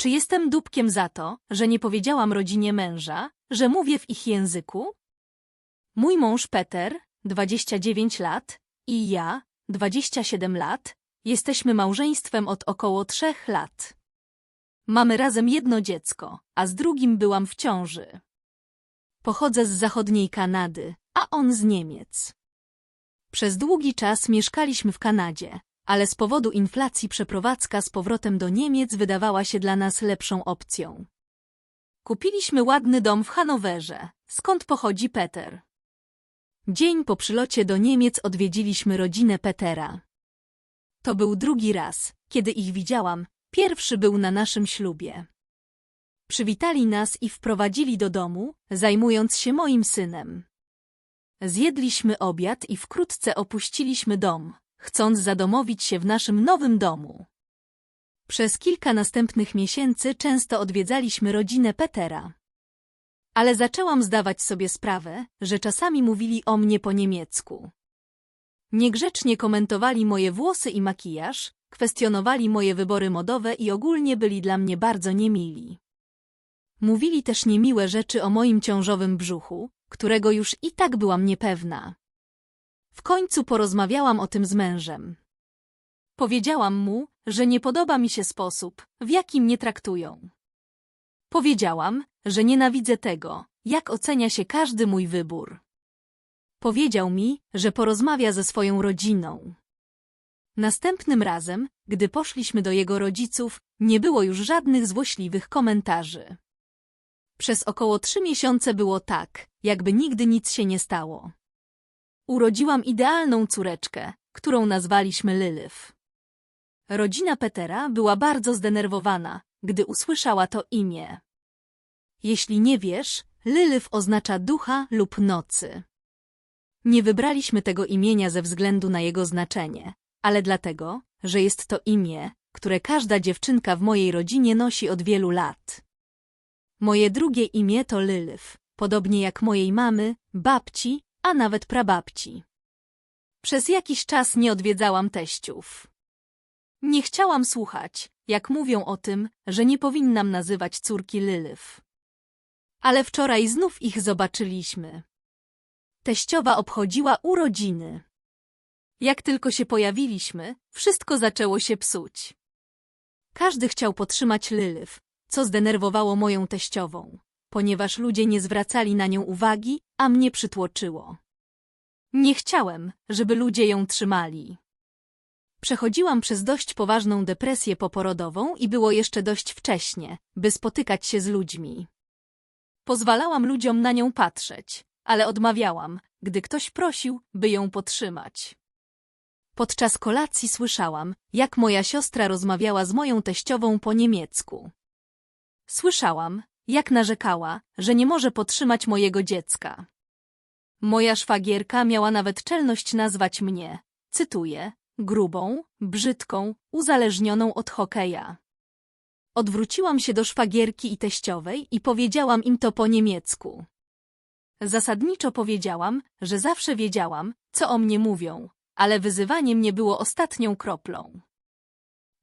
Czy jestem dupkiem za to, że nie powiedziałam rodzinie męża, że mówię w ich języku? Mój mąż Peter, 29 lat, i ja, 27 lat, jesteśmy małżeństwem od około trzech lat. Mamy razem jedno dziecko, a z drugim byłam w ciąży. Pochodzę z zachodniej Kanady, a on z Niemiec. Przez długi czas mieszkaliśmy w Kanadzie, ale z powodu inflacji przeprowadzka z powrotem do Niemiec wydawała się dla nas lepszą opcją. Kupiliśmy ładny dom w Hanowerze, skąd pochodzi Peter. Dzień po przylocie do Niemiec odwiedziliśmy rodzinę Petera. To był drugi raz, kiedy ich widziałam, pierwszy był na naszym ślubie. Przywitali nas i wprowadzili do domu, zajmując się moim synem. Zjedliśmy obiad i wkrótce opuściliśmy dom, chcąc zadomowić się w naszym nowym domu. Przez kilka następnych miesięcy często odwiedzaliśmy rodzinę Petera. Ale zaczęłam zdawać sobie sprawę, że czasami mówili o mnie po niemiecku. Niegrzecznie komentowali moje włosy i makijaż, kwestionowali moje wybory modowe i ogólnie byli dla mnie bardzo niemili. Mówili też niemiłe rzeczy o moim ciążowym brzuchu, którego już i tak byłam niepewna. W końcu porozmawiałam o tym z mężem. Powiedziałam mu, że nie podoba mi się sposób, w jaki mnie traktują. Powiedziałam, że nienawidzę tego, jak ocenia się każdy mój wybór. Powiedział mi, że porozmawia ze swoją rodziną. Następnym razem, gdy poszliśmy do jego rodziców, nie było już żadnych złośliwych komentarzy. Przez około trzy miesiące było tak, jakby nigdy nic się nie stało. Urodziłam idealną córeczkę, którą nazwaliśmy Lilith. Rodzina Petera była bardzo zdenerwowana, gdy usłyszała to imię. Jeśli nie wiesz, Lilith oznacza ducha lub nocy. Nie wybraliśmy tego imienia ze względu na jego znaczenie, ale dlatego, że jest to imię, które każda dziewczynka w mojej rodzinie nosi od wielu lat. Moje drugie imię to Lilith, podobnie jak mojej mamy, babci, a nawet prababci. Przez jakiś czas nie odwiedzałam teściów. Nie chciałam słuchać, jak mówią o tym, że nie powinnam nazywać córki Lilith. Ale wczoraj znów ich zobaczyliśmy. Teściowa obchodziła urodziny. Jak tylko się pojawiliśmy, wszystko zaczęło się psuć. Każdy chciał podtrzymać Lilith, co zdenerwowało moją teściową, ponieważ ludzie nie zwracali na nią uwagi, a mnie przytłoczyło. Nie chciałem, żeby ludzie ją trzymali. Przechodziłam przez dość poważną depresję poporodową i było jeszcze dość wcześnie, by spotykać się z ludźmi. Pozwalałam ludziom na nią patrzeć, ale odmawiałam, gdy ktoś prosił, by ją podtrzymać. Podczas kolacji słyszałam, jak moja siostra rozmawiała z moją teściową po niemiecku. Słyszałam, jak narzekała, że nie może podtrzymać mojego dziecka. Moja szwagierka miała nawet czelność nazwać mnie, cytuję, grubą, brzydką, uzależnioną od hokeja. Odwróciłam się do szwagierki i teściowej i powiedziałam im to po niemiecku. Zasadniczo powiedziałam, że zawsze wiedziałam, co o mnie mówią, ale wyzywanie mnie było ostatnią kroplą.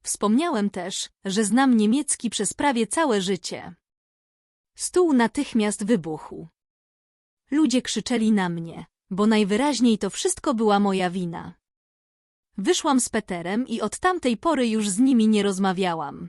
Wspomniałem też, że znam niemiecki przez prawie całe życie. Stół natychmiast wybuchł. Ludzie krzyczeli na mnie, bo najwyraźniej to wszystko była moja wina. Wyszłam z Peterem i od tamtej pory już z nimi nie rozmawiałam.